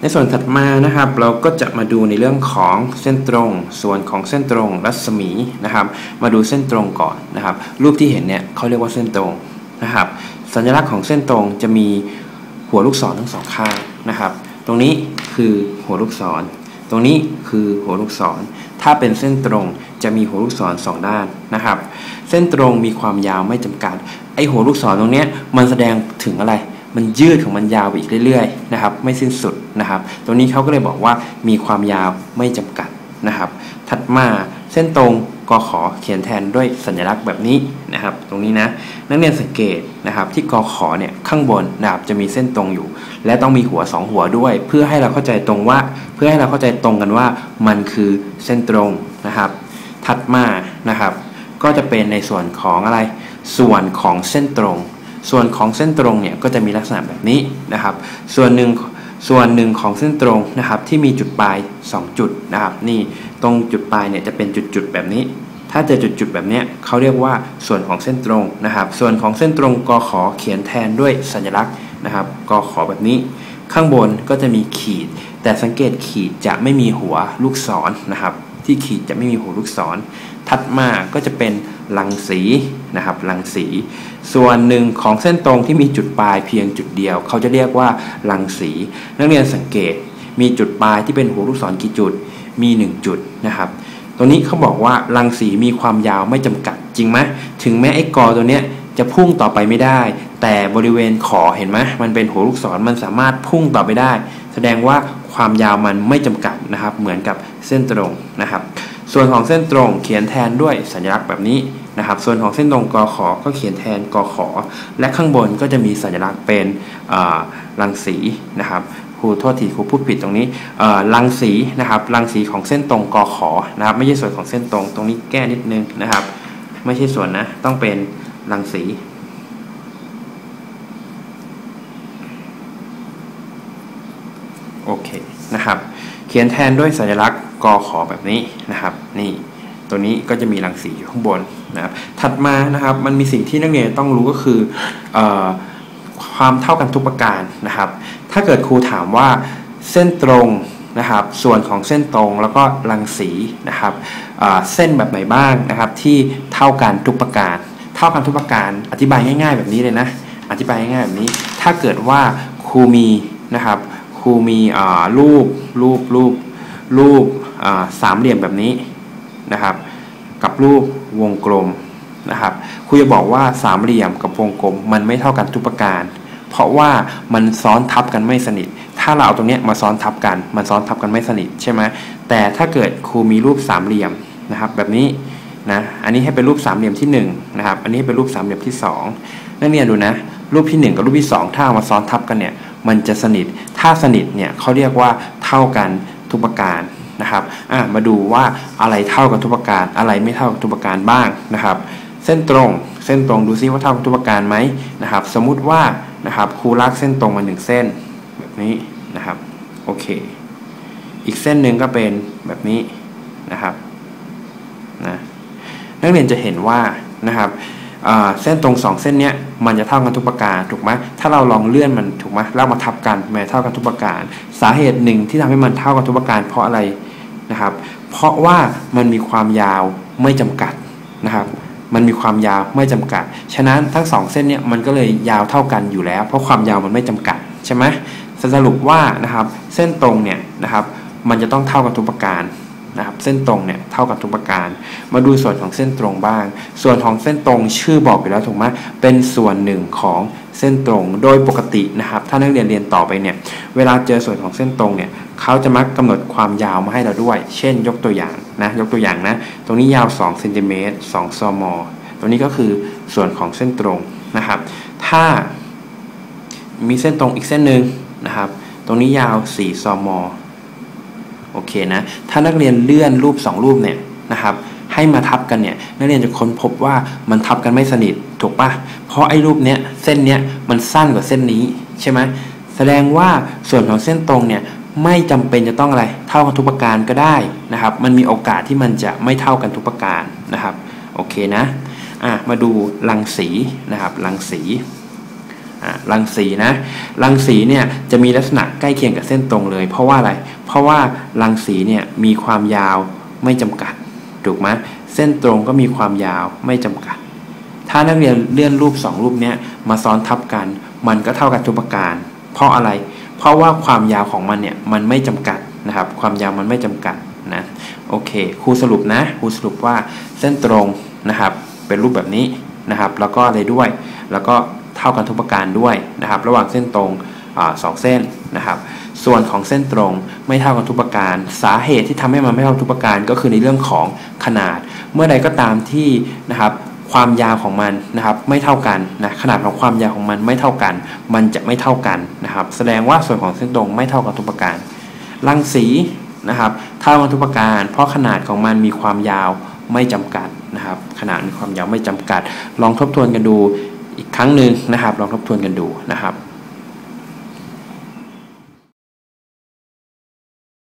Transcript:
ในส่วนถัดมานะครับ เราก็จะมาดูในเรื่องของเส้นตรง ส่วนของเส้นตรงรัศมีนะครับ มาดูเส้นตรงก่อนนะครับ รูปที่เห็นเนี่ยเขาเรียกว่าเส้นตรงนะครับ สัญลักษณ์ของเส้นตรงจะมีหัวลูกศรทั้งสองข้างนะครับ ตรงนี้คือหัวลูกศร ตรงนี้คือหัวลูกศร ถ้าเป็นเส้นตรงจะมีหัวลูกศรสองด้านนะครับ เส้นตรงมีความยาวไม่จำกัด ไอหัวลูกศรตรงนี้มันแสดงถึงอะไร มันยืดของมันยาวไปอีกเรื่อยๆนะครับไม่สิ้นสุดนะครับตรงนี้เขาก็เลยบอกว่ามีความยาวไม่จำกัดนะครับ ถัดมาเส้นตรงกขอเขียนแทนด้วยสัญลักษณ์แบบนี้นะครับ ตรงนี้นะนักเรียนสังเกตนะครับ ที่กขอเนี่ยข้างบนนะครับจะมีเส้นตรงอยู่ และต้องมีหัว 2 หัวด้วย เพื่อให้เราเข้าใจตรงว่า เพื่อให้เราเข้าใจตรงกันว่ามันคือเส้นตรงนะครับ ถัดมานะครับ ก็จะเป็นในส่วนของอะไร ส่วนของเส้นตรง ส่วนของเส้นตรงเนี่ยก็จะมีลักษณะแบบนี้นะครับ ส่วนหนึ่งส่วนหนึ่งของเส้นตรงนะครับที่มีจุดปลาย 2 จุดนะครับ นี่ตรงจุดปลายเนี่ยจะเป็นจุดๆแบบนี้ ถ้าเจอจุดๆแบบนี้เขาเรียกว่าส่วนของเส้นตรงนะครับ ส่วนของเส้นตรงกขอเขียนแทนด้วยสัญลักษณ์นะครับกขอแบบนี้ ข้างบนก็จะมีขีด แต่สังเกตขีดจะไม่มีหัวลูกศรนะครับ ที่ขีดจะไม่มีหัวลูกศร ถัดมาก็จะเป็น รังสีนะครับรังสี ส่วนหนึ่งของเส้นตรงที่มีจุดปลายเพียงจุดเดียว เขาจะเรียกว่ารังสี นักเรียนสังเกตมีจุดปลายที่เป็นหัวลูกศรกี่จุดมี 1 จุดนะครับตรงนี้เขาบอกว่ารังสีมีความยาวไม่จำกัดจริงไหมถึงแม้ไอ้กอตัวเนี้ยจะพุ่งต่อไปไม่ได้ แต่บริเวณขอเห็นไหมมันเป็นหัวลูกศรมันสามารถพุ่งต่อไปได้ แสดงว่าความยาวมันไม่จำกัดนะครับ เหมือนกับเส้นตรงนะครับ ส่วนของเส้นตรงเขียนแทนด้วยสัญลักษณ์แบบนี้นะครับ ส่วนของเส้นตรงกขอก็เขียนแทนกขอ และข้างบนก็จะมีสัญลักษณ์เป็นรังสีนะครับครูโทษทีครูพูดผิดตรงนี้รังสีนะครับรังสีของเส้นตรงกขอนะครับ ไม่ใช่ส่วนของเส้นตรงตรงนี้แก้นิดนึงนะครับ ไม่ใช่ส่วนนะต้องเป็นรังสีโอเคนะครับ เขียนแทนด้วยสัญลักษณ์ กขอแบบนี้นะครับ นี่ตัวนี้ก็จะมีรังสีอยู่ข้างบนนะครับ ถัดมานะครับมันมีสิ่งที่นักเรียนต้องรู้ก็คืออความเท่ากันทุกประการนะครับ ถ้าเกิดครูถามว่าเส้นตรงนะครับ ส่วนของเส้นตรงแล้วก็รังสีนะครับเส้นแบบไหนบ้างนะครับ ที่เท่ากันทุกประการ เท่ากันทุกประการ อธิบายง่าย ๆ แบบนี้เลยนะ อธิบายง่ายๆแบบนี้ ถ้าเกิดว่าครูมีนะครับครูมีรูปรูปรูปรูป สามเหลี่ยมแบบนี้นะครับ กับรูปวงกลมนะครับครูจะบอกว่าสามเหลี่ยมกับวงกลม มันไม่เท่ากันทุกประการ เพราะว่ามันซ้อนทับกันไม่สนิท ถ้าเราเอาตรงนี้มาซ้อนทับกัน มันซ้อนทับกันไม่สนิทใช่ไหมแต่ถ้าเกิดครูมีรูปสามเหลี่ยมนะครับแบบนี้นะอันนี้ให้เป็นรูปสามเหลี่ยมที่1นะครับอันนี้เป็นรูปสามเหลี่ยมที่2นักเรียนดูนะรูปที่ 1 กับรูปที่ 2 ถ้ามาซ้อนทับกันเนี่ยมันจะสนิทถ้าสนิทเนี่ยเขาเรียกว่าเท่ากันทุกประการ นะครับอะมาดูว่าอะไรเท่ากันทุกประการ อะไรไม่เท่ากันทุกประการบ้างนะครับ เส้นตรงเส้นตรงดูซิว่าเท่ากันทุกประการไหมนะครับ สมมุติว่านะครับครูลากเส้นตรงมาหนึ่งเส้นแบบนี้นะครับโอเค อีกเส้นหนึ่งก็เป็นแบบนี้นะครับนะนักเรียนจะเห็นว่านะครับเส้นตรง 2 เส้นนี้มันจะเท่ากันทุกประการถูกไหมถ้าเราลองเลื่อนมันถูกไหมแล้วมาทับกันมันเท่ากันทุกประการ สาเหตุหนึ่งที่ทำให้มันเท่ากันทุกประการเพราะอะไร นะครับ เพราะว่ามันมีความยาวไม่จำกัดนะครับ มันมีความยาวไม่จำกัด ฉะนั้นทั้ง 2 เส้นเนี้มันก็เลยยาวเท่ากันอยู่แล้ว เพราะความยาวมันไม่จำกัดใช่ไหมสรุปว่านะครับเส้นตรงเนี่ยนะครับมันจะต้องเท่ากันทุกประการนะครับเส้นตรงเนี่ยเท่ากับทุกประการ มาดูส่วนของเส้นตรงบ้าง ส่วนของเส้นตรงชื่อบอกอยู่แล้วถูกไหมเป็นส่วนหนึ่งของ เส้นตรง โดยปกตินะครับ ถ้านักเรียนเรียนต่อไปเนี่ย เวลาเจอส่วนของเส้นตรงเนี่ยเขาจะมักกำหนดความยาวมาให้เราด้วย เช่น ยกตัวอย่างนะ ยกตัวอย่างนะ ตรงนี้ยาว2เซนติเมตร2ซมตรงนี้ก็คือส่วนของเส้นตรงนะครับ ถ้ามีเส้นตรงอีกเส้นหนึ่งนะครับ ตรงนี้ยาว4ซมโอเคนะ ถ้านักเรียนเลื่อนรูป 2 รูปเนี่ยนะครับ ให้มาทับกันเนี่ยนักเรียนจะค้นพบว่ามันทับกันไม่สนิทถูกปะเพราะไอ้รูปเนี้ยเส้นเนี้ยมันสั้นกว่าเส้นนี้ใช่ไหมแสดงว่าส่วนของเส้นตรงเนี่ยไม่จำเป็นจะต้องอะไรเท่ากันทุกประการก็ได้นะครับ มันมีโอกาสที่มันจะไม่เท่ากันทุกประการนะครับโอเคนะอะมาดูรังสีนะครับรังสีรังสีนะรังสีเนี่ยจะมีลักษณะใกล้เคียงกับเส้นตรงเลย เพราะว่าอะไร เพราะว่ารังสีเนี่ยมีความยาวไม่จำกัด ถูกไหมเส้นตรงก็มีความยาวไม่จำกัด ถ้านักเรียนเลื่อนรูป 2 รูปนี้มาซ้อนทับกัน มันก็เท่ากับทุกประการ เพราะอะไร เพราะว่าความยาวของมันเนี่ยมันไม่จำกัดนะครับ ความยาวมันไม่จำกัดนะโอเคครูสรุปนะครูสรุปว่าเส้นตรงนะครับเป็นรูปแบบนี้นะครับ แล้วก็อะไรด้วย แล้วก็เท่ากันทุกประการด้วยนะครับ ระหว่างเส้นตรง สองเส้นนะครับ ส่วนของเส้นตรงไม่เท่ากันทุกประการ สาเหตุที่ทำให้มันไม่เท่าทุกประการก็คือในเรื่องของขนาด เมื่อใดก็ตามที่นะครับความยาวของมันนะครับไม่เท่ากันนะขนาดของความยาวของมันไม่เท่ากัน มันจะไม่เท่ากันนะครับ แสดงว่าส่วนของเส้นตรงไม่เท่ากันทุกประการรังสีนะครับเท่ากันทุกประการ เพราะขนาดของมันมีความยาวไม่จำกัดนะครับ ขนาดมีความยาวไม่จำกัด ลองทบทวนกันดูอีกครั้งหนึ่งนะครับ ลองทบทวนกันดูนะครับ